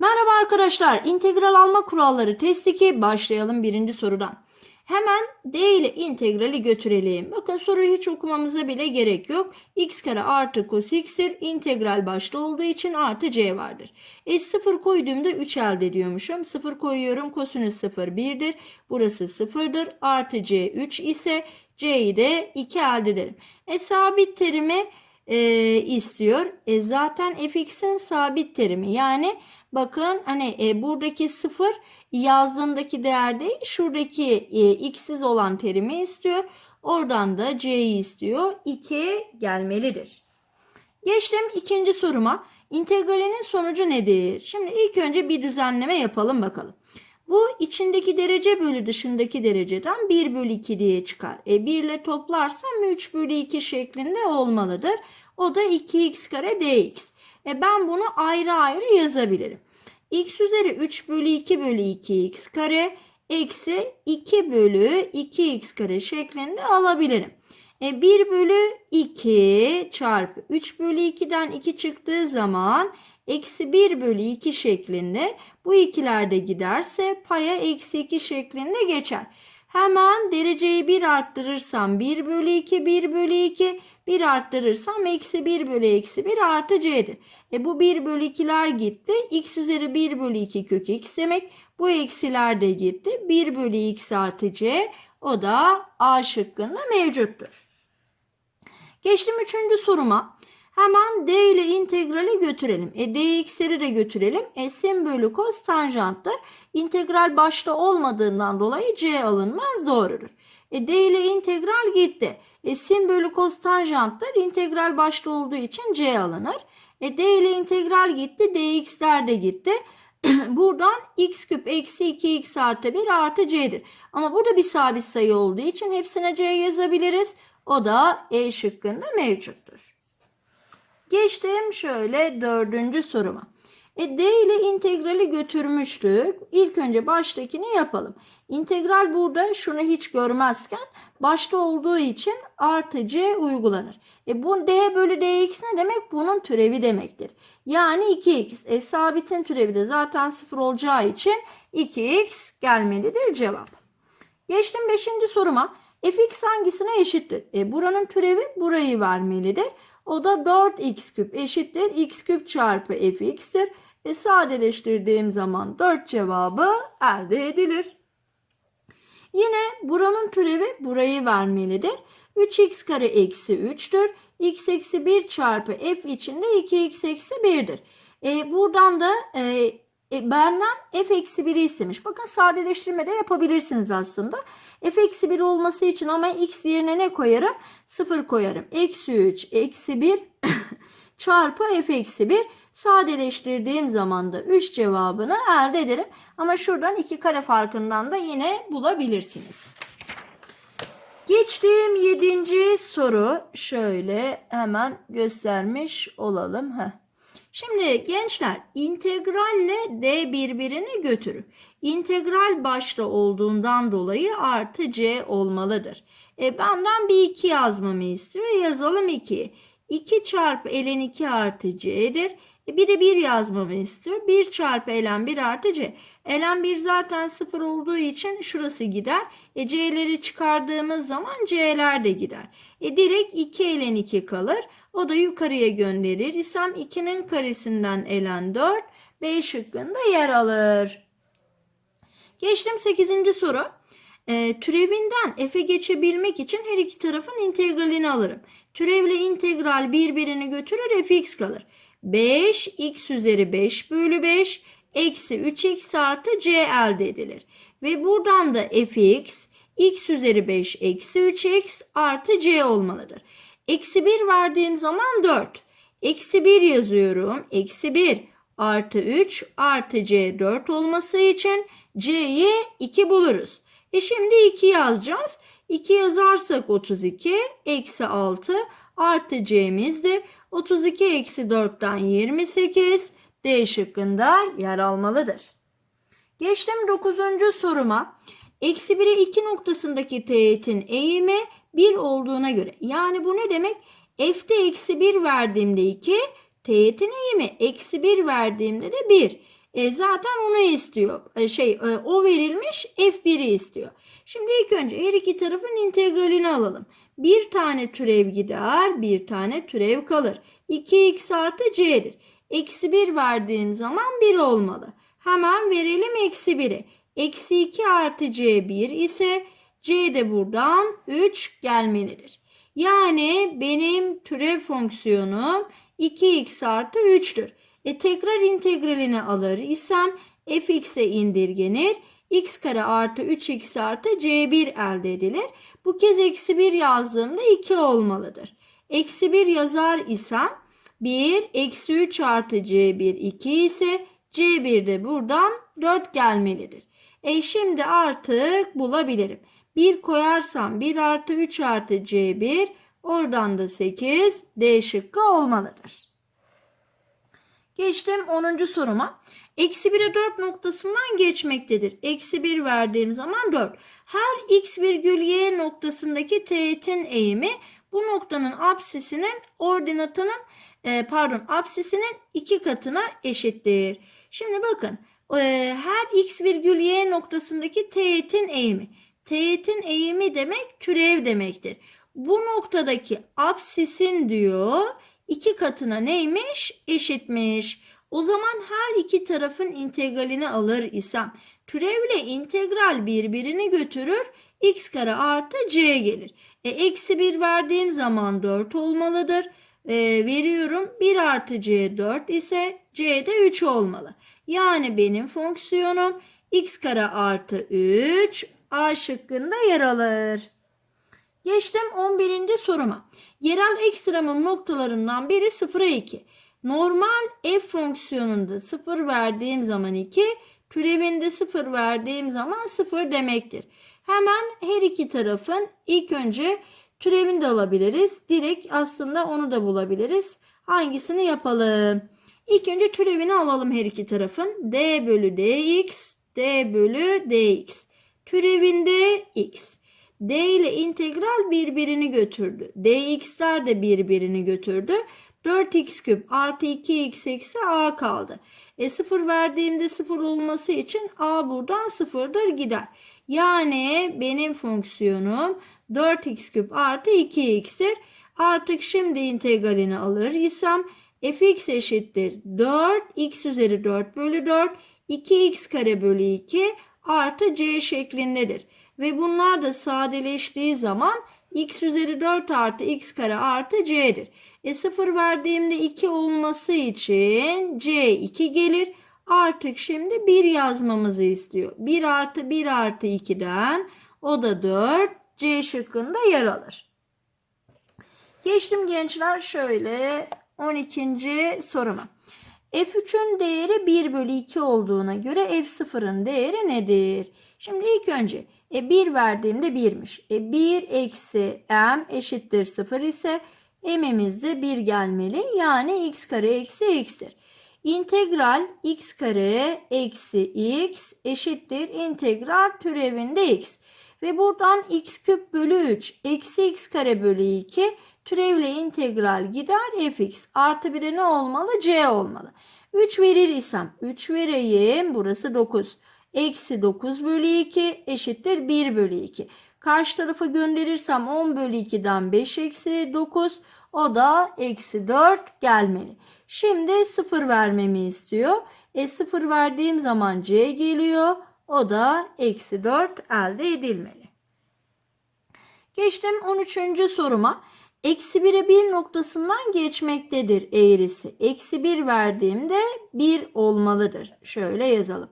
Merhaba arkadaşlar. İntegral alma kuralları test 2 başlayalım birinci sorudan. Hemen D ile integrali götürelim. Bakın soruyu hiç okumamıza bile gerek yok. x kare artı cos x'tir. İntegral başta olduğu için artı c vardır. E 0 koyduğumda 3 elde ediyormuşum. 0 koyuyorum. Kosinüs 0 1'dir. Burası 0'dır. Artı c 3 ise c'yi de 2 elde ederim. E sabit terimi e, istiyor. E zaten fx'in sabit terimi. Yani bakın hani e, buradaki 0 yazdığımdaki değer değil şuradaki e, x'siz olan terimi istiyor. Oradan da c'yi istiyor. 2 gelmelidir. Geçtim ikinci soruma. İntegralinin sonucu nedir? Şimdi ilk önce bir düzenleme yapalım bakalım. Bu içindeki derece bölü dışındaki dereceden 1 bölü 2 diye çıkar. E 1 ile toplarsam 3 bölü 2 şeklinde olmalıdır. O da 2x kare dx. E ben bunu ayrı ayrı yazabilirim. x üzeri 3 bölü 2 bölü 2x kare eksi 2 bölü 2x kare şeklinde alabilirim. E 1 bölü 2 çarpı 3 bölü 2'den 2 çıktığı zaman eksi 1 bölü 2 şeklinde bu ikiler de giderse paya eksi 2 şeklinde geçer. Hemen dereceyi 1 arttırırsam 1 bölü 2 1 bölü 2 1 arttırırsam eksi 1 bölü eksi 1 artı c'dir. E bu 1 bölü 2'ler gitti. x üzeri 1 bölü 2 kök x demek. Bu eksiler de gitti. 1 bölü x artı c o da A şıkkında mevcuttur. Geçtim üçüncü soruma. Hemen d ile integrali götürelim. E dx'leri de götürelim. E sin bölü cos tanjanttır. İntegral başta olmadığından dolayı c alınmaz doğrudur. E d ile integral gitti. E sin bölü cos tanjanttır. İntegral başta olduğu için c alınır. E d ile integral gitti. dx'ler de gitti. Buradan x küp eksi 2x artı 1 artı c'dir. Ama burada bir sabit sayı olduğu için hepsine c yazabiliriz. O da E şıkkında mevcuttur. Geçtim şöyle dördüncü soruma. E D ile integrali götürmüştük. İlk önce baştakini yapalım. İntegral burada şunu hiç görmezken başta olduğu için artı C uygulanır. E bu D bölü dx ne demek? Bunun türevi demektir. Yani 2x. E sabitin türevi de zaten 0 olacağı için 2x gelmelidir cevap. Geçtim 5. soruma. fx hangisine eşittir? E buranın türevi burayı vermelidir. O da 4x küp eşittir. x küp çarpı fx'tir. E sadeleştirdiğim zaman 4 cevabı elde edilir. Yine buranın türevi burayı vermelidir. 3x kare eksi 3'tür. x eksi 1 çarpı f içinde 2x eksi 1'dir. E, buradan da e, e, benden f eksi 1'i istemiş. Bakın sadeleştirme de yapabilirsiniz aslında. f eksi 1 olması için ama x yerine ne koyarım? 0 koyarım. Eksi 3 eksi 1 çarpı f eksi 1 sadeleştirdiğim zaman da 3 cevabını elde ederim. Ama şuradan 2 kare farkından da yine bulabilirsiniz. Geçtiğim 7. soru şöyle hemen göstermiş olalım. Heh. Şimdi gençler integralle d birbirini götürür. İntegral başta olduğundan dolayı artı c olmalıdır. E benden bir 2 yazmamı istiyor. Yazalım 2. 2 çarpı ln 2 artı c'dir. E bir de 1 yazmamı istiyor. 1 çarpı ln 1 artı c. ln 1 zaten 0 olduğu için şurası gider. E c'leri çıkardığımız zaman c'ler de gider. E direkt 2 ln 2 kalır. O da yukarıya gönderir isem 2'nin karesinden ln 4 B şıkkında yer alır. Geçtim 8. soru. E, türevinden f'e geçebilmek için her iki tarafın integralini alırım. Türevle integral birbirini götürür fx kalır. 5 x üzeri 5 bölü 5 eksi 3x artı c elde edilir. Ve buradan da fx x üzeri 5 eksi 3x artı c olmalıdır. Eksi 1 verdiğim zaman 4. Eksi 1 yazıyorum. Eksi 1 artı 3 artı c 4 olması için c'yi 2 buluruz. E şimdi 2 yazacağız. 2 yazarsak 32 eksi 6 artı c'mizdir. 32 eksi 4'ten 28 D şıkkında yer almalıdır. Geçtim 9. soruma. Eksi 1'e 2 noktasındaki teğetin eğimi 1 olduğuna göre. Yani bu ne demek? F'de eksi 1 verdiğimde 2, teğetin eğimi eksi 1 verdiğimde de 1. E, zaten onu istiyor. E, şey e, o verilmiş F1'i istiyor. Şimdi ilk önce her iki tarafın integralini alalım. Bir tane türev gider, bir tane türev kalır. 2x artı c'dir. Eksi 1 verdiğin zaman 1 olmalı. Hemen verelim eksi 1'i. Eksi 2 artı c 1 ise c de buradan 3 gelmelidir. Yani benim türev fonksiyonum 2x artı 3'tür. E tekrar integralini alır isem fx'e indirgenir. x kare artı 3x artı c1 elde edilir. Bu kez eksi 1 yazdığımda 2 olmalıdır. Eksi 1 yazar isem 1 eksi 3 artı c1 2 ise c1 de buradan 4 gelmelidir. E şimdi artık bulabilirim. 1 koyarsam 1 artı 3 artı c1 oradan da 8 D şıkkı olmalıdır. Geçtim 10. soruma. Eksi 1'e 4 noktasından geçmektedir. Eksi 1 verdiğim zaman 4. Her x virgül y noktasındaki teğetin eğimi bu noktanın apsisinin ordinatının e, pardon apsisinin iki katına eşittir. Şimdi bakın e, her x virgül y noktasındaki teğetin eğimi. Teğetin eğimi demek türev demektir. Bu noktadaki apsisin diyor iki katına neymiş? Eşitmiş. O zaman her iki tarafın integralini alır isem türevle integral birbirini götürür. x kare artı c gelir. E, eksi 1 verdiğim zaman 4 olmalıdır. E, veriyorum 1 artı c 4 ise c de 3 olmalı. Yani benim fonksiyonum x kare artı 3 A şıkkında yer alır. Geçtim 11. soruma. Yerel ekstremum noktalarından biri 0'a 2. Normal f fonksiyonunda 0 verdiğim zaman 2, türevinde 0 verdiğim zaman 0 demektir. Hemen her iki tarafın ilk önce türevini de alabiliriz. Direkt aslında onu da bulabiliriz. Hangisini yapalım? İlk önce türevini alalım her iki tarafın. d bölü dx, d bölü dx. Türevinde x. D ile integral birbirini götürdü. dx'ler de birbirini götürdü. 4x küp artı 2x eksi a kaldı. E 0 verdiğimde 0 olması için a buradan 0'dır gider. Yani benim fonksiyonum 4x küp artı 2x'tir. Artık şimdi integralini alır isem fx eşittir 4 x üzeri 4 bölü 4 2x kare bölü 2 artı c şeklindedir. Ve bunlar da sadeleştiği zaman x üzeri 4 artı x kare artı c'dir. E 0 verdiğimde 2 olması için c 2 gelir. Artık şimdi 1 yazmamızı istiyor. 1 artı 1 artı 2'den o da 4 c şıkkında yer alır. Geçtim gençler şöyle 12. soruma. F3'ün değeri 1 bölü 2 olduğuna göre F0'ın değeri nedir? Şimdi ilk önce e, 1 verdiğimde 1'miş. E, 1 eksi m eşittir 0 ise m'imiz de 1 gelmeli. Yani x kare eksi x'tir. İntegral x kare eksi x eşittir integral türevinde x. Ve buradan x küp bölü 3 eksi x kare bölü 2 türevle integral gider fx. Artı 1'e ne olmalı? c olmalı. 3 verir isem 3 vereyim. Burası 9. Eksi 9 bölü 2 eşittir 1 bölü 2. Karşı tarafa gönderirsem 10 bölü 2'den 5 eksi 9. O da eksi 4 gelmeli. Şimdi 0 vermemi istiyor. E 0 verdiğim zaman c geliyor. O da eksi 4 elde edilmeli. Geçtim 13. soruma. Eksi 1'e 1 noktasından geçmektedir eğrisi. Eksi 1 verdiğimde 1 olmalıdır. Şöyle yazalım.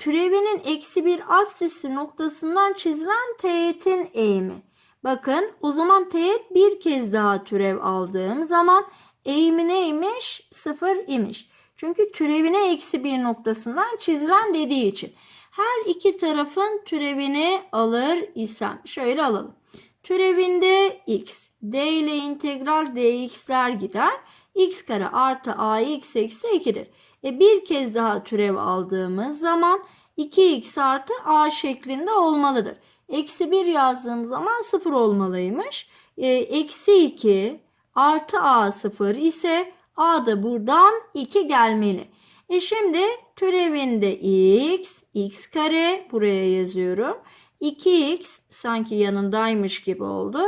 Türevinin eksi 1 apsisi noktasından çizilen teğetin eğimi. Bakın o zaman teğet bir kez daha türev aldığım zaman eğimi neymiş? 0 imiş. Çünkü türevine eksi 1 noktasından çizilen dediği için. Her iki tarafın türevini alır isem. Şöyle alalım. Türevinde x. d ile integral dx'ler gider. x kare artı ax eksi 2'dir. E bir kez daha türev aldığımız zaman 2x artı a şeklinde olmalıdır. Eksi 1 yazdığım zaman 0 olmalıymış. E, eksi 2 artı a 0 ise a da buradan 2 gelmeli. E şimdi türevinde x, x kare buraya yazıyorum. 2x sanki yanındaymış gibi oldu.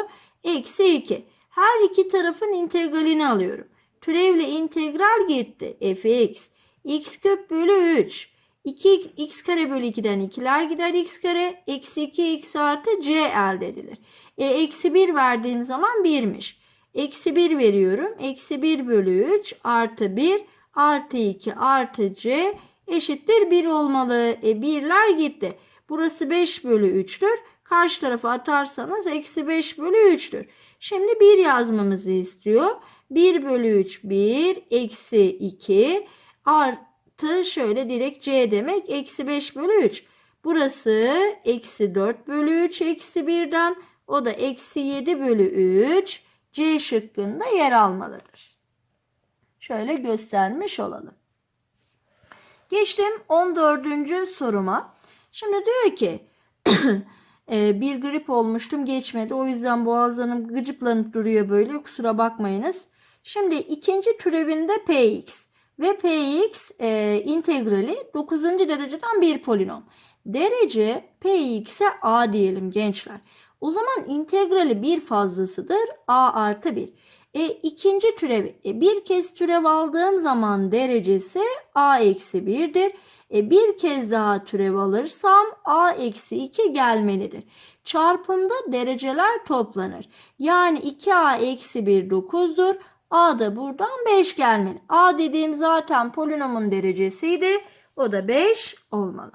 Eksi 2. Her iki tarafın integralini alıyorum. Türevle integral gitti. fx. X küp bölü 3. 2 x kare bölü 2'den 2'ler gider x kare. Eksi 2 x artı c elde edilir. E, eksi 1 verdiğim zaman 1'miş. Eksi 1 veriyorum. Eksi 1 bölü 3 artı 1 artı 2 artı c eşittir 1 olmalı. E 1'ler gitti. Burası 5 bölü 3'tür. Karşı tarafa atarsanız eksi 5 bölü 3'tür. Şimdi 1 yazmamızı istiyor. 1 bölü 3 1 eksi 2 artı şöyle direkt c demek eksi 5 bölü 3. Burası eksi 4 bölü 3 eksi 1'den o da eksi 7 bölü 3 C şıkkında yer almalıdır. Şöyle göstermiş olalım. Geçtim 14. soruma. Şimdi diyor ki e, bir grip olmuştum geçmedi. O yüzden boğazlarım gıcıklanıp duruyor böyle kusura bakmayınız. Şimdi ikinci türevinde px ve px e, integrali 9. dereceden bir polinom. Derece px'e a diyelim gençler. O zaman integrali bir fazlasıdır a artı 1. E, ikinci türevi. E, bir kez türev aldığım zaman derecesi a eksi 1'dir. E, bir kez daha türev alırsam a eksi 2 gelmelidir. Çarpımda dereceler toplanır. Yani 2a eksi 1 9'dur. A da buradan 5 gelmeli. a dediğim zaten polinomun derecesiydi. O da 5 olmalı.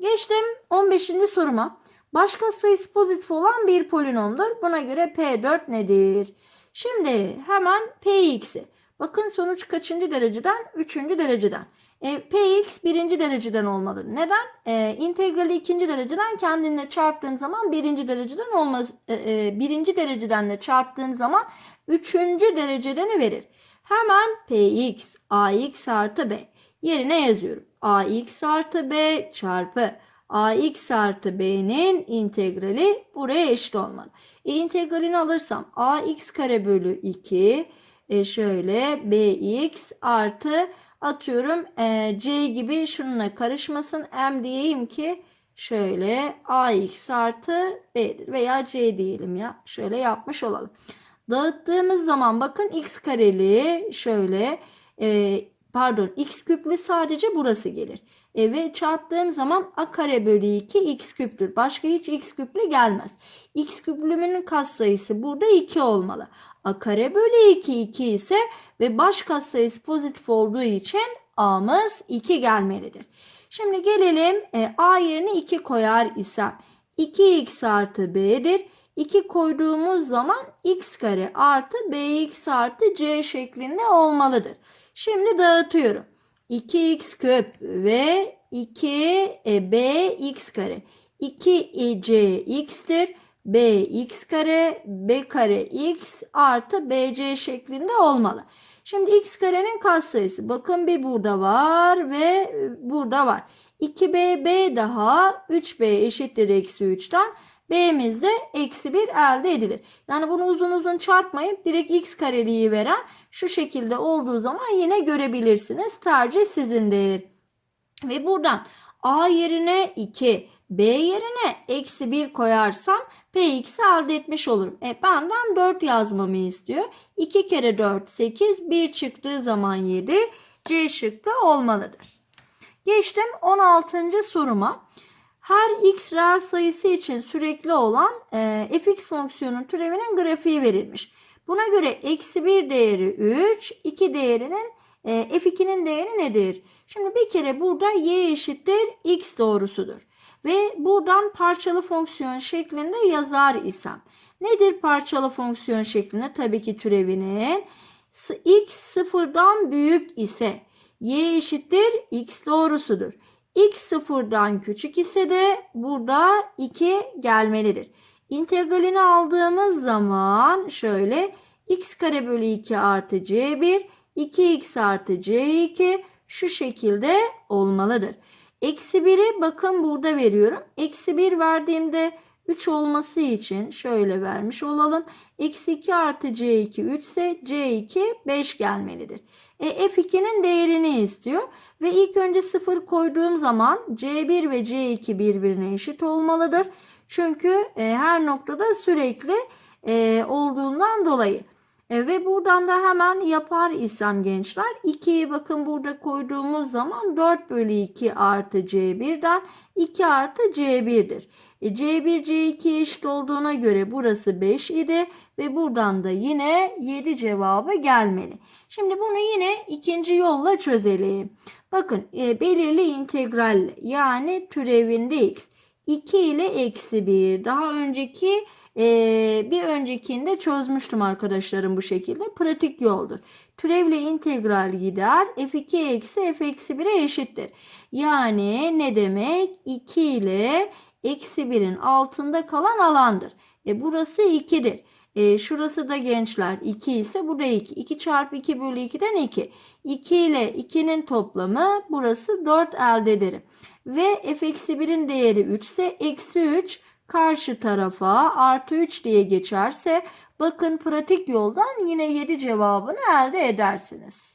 Geçtim 15. soruma. Başka sayısı pozitif olan bir polinomdur. Buna göre P4 nedir? Şimdi hemen Px'i. Bakın sonuç kaçıncı dereceden? Üçüncü dereceden. E, Px birinci dereceden olmalı. Neden? E, integrali ikinci dereceden kendinle çarptığın zaman birinci dereceden olmaz. E, e, birinci dereceden de çarptığın zaman üçüncü derecedeni verir. Hemen Px ax artı b yerine yazıyorum. ax artı b çarpı ax artı b'nin integrali buraya eşit olmalı. E, integralini alırsam ax kare bölü 2 e, şöyle bx artı atıyorum e, c gibi şununla karışmasın m diyeyim ki şöyle ax artı b'dir veya c diyelim ya şöyle yapmış olalım. Dağıttığımız zaman bakın x kareli şöyle e, pardon x küplü sadece burası gelir. E, ve çarptığım zaman a kare bölü 2 x küptür. Başka hiç x küplü gelmez. x küplümünün katsayısı burada 2 olmalı. a kare bölü 2 2 ise ve baş katsayısı pozitif olduğu için a'mız 2 gelmelidir. Şimdi gelelim e, a yerine 2 koyar isem 2x artı b'dir. 2 koyduğumuz zaman x kare artı bx artı c şeklinde olmalıdır. Şimdi dağıtıyorum. 2x küp ve 2b x kare. 2c x'tir. b x kare b kare x artı bc şeklinde olmalı. Şimdi x karenin katsayısı. Bakın bir burada var ve burada var. 2b b daha 3b eşittir eksi 3'ten. B'miz de eksi 1 elde edilir. Yani bunu uzun uzun çarpmayıp direkt x kareliği veren şu şekilde olduğu zaman yine görebilirsiniz. Tercih sizindir. Ve buradan a yerine 2, b yerine eksi 1 koyarsam px'i elde etmiş olurum. E benden 4 yazmamı istiyor. 2 kere 4 8, 1 çıktığı zaman 7. C şıkkı olmalıdır. Geçtim 16. soruma. Her x reel sayısı için sürekli olan e, fx fonksiyonun türevinin grafiği verilmiş. Buna göre eksi 1 değeri 3, 2 değerinin e, f2'nin değeri nedir? Şimdi bir kere burada y eşittir x doğrusudur. Ve buradan parçalı fonksiyon şeklinde yazar isem. Nedir parçalı fonksiyon şeklinde? Tabii ki türevinin x sıfırdan büyük ise y eşittir x doğrusudur x sıfırdan küçük ise de burada 2 gelmelidir. İntegralini aldığımız zaman şöyle x kare bölü 2 artı c1 2x artı c2 şu şekilde olmalıdır. Eksi 1'i bakın burada veriyorum. Eksi 1 verdiğimde 3 olması için şöyle vermiş olalım. Eksi 2 artı c2 3 ise c2 5 gelmelidir. E, F2'nin değerini istiyor. Ve ilk önce 0 koyduğum zaman C1 ve C2 birbirine eşit olmalıdır. Çünkü e, her noktada sürekli e, olduğundan dolayı. E, ve buradan da hemen yapar isem gençler 2'yi bakın burada koyduğumuz zaman 4 bölü 2 artı C1'den 2 artı C1'dir. E, C1 C2 eşit olduğuna göre burası 5 idi ve buradan da yine 7 cevabı gelmeli. Şimdi bunu yine ikinci yolla çözelim. Bakın e, belirli integral yani türevinde x 2 ile eksi 1 daha önceki e, bir öncekinde çözmüştüm arkadaşlarım bu şekilde. Pratik yoldur. Türevle integral gider. f2 eksi f eksi 1'e eşittir. Yani ne demek? 2 ile eksi 1'in altında kalan alandır. E burası 2'dir. E, şurası da gençler 2 ise burada 2. 2 çarpı 2 bölü 2'den 2. 2 ile 2'nin toplamı burası 4 elde ederim. Ve f eksi 1'in değeri 3 ise eksi 3 karşı tarafa artı 3 diye geçerse bakın pratik yoldan yine 7 cevabını elde edersiniz.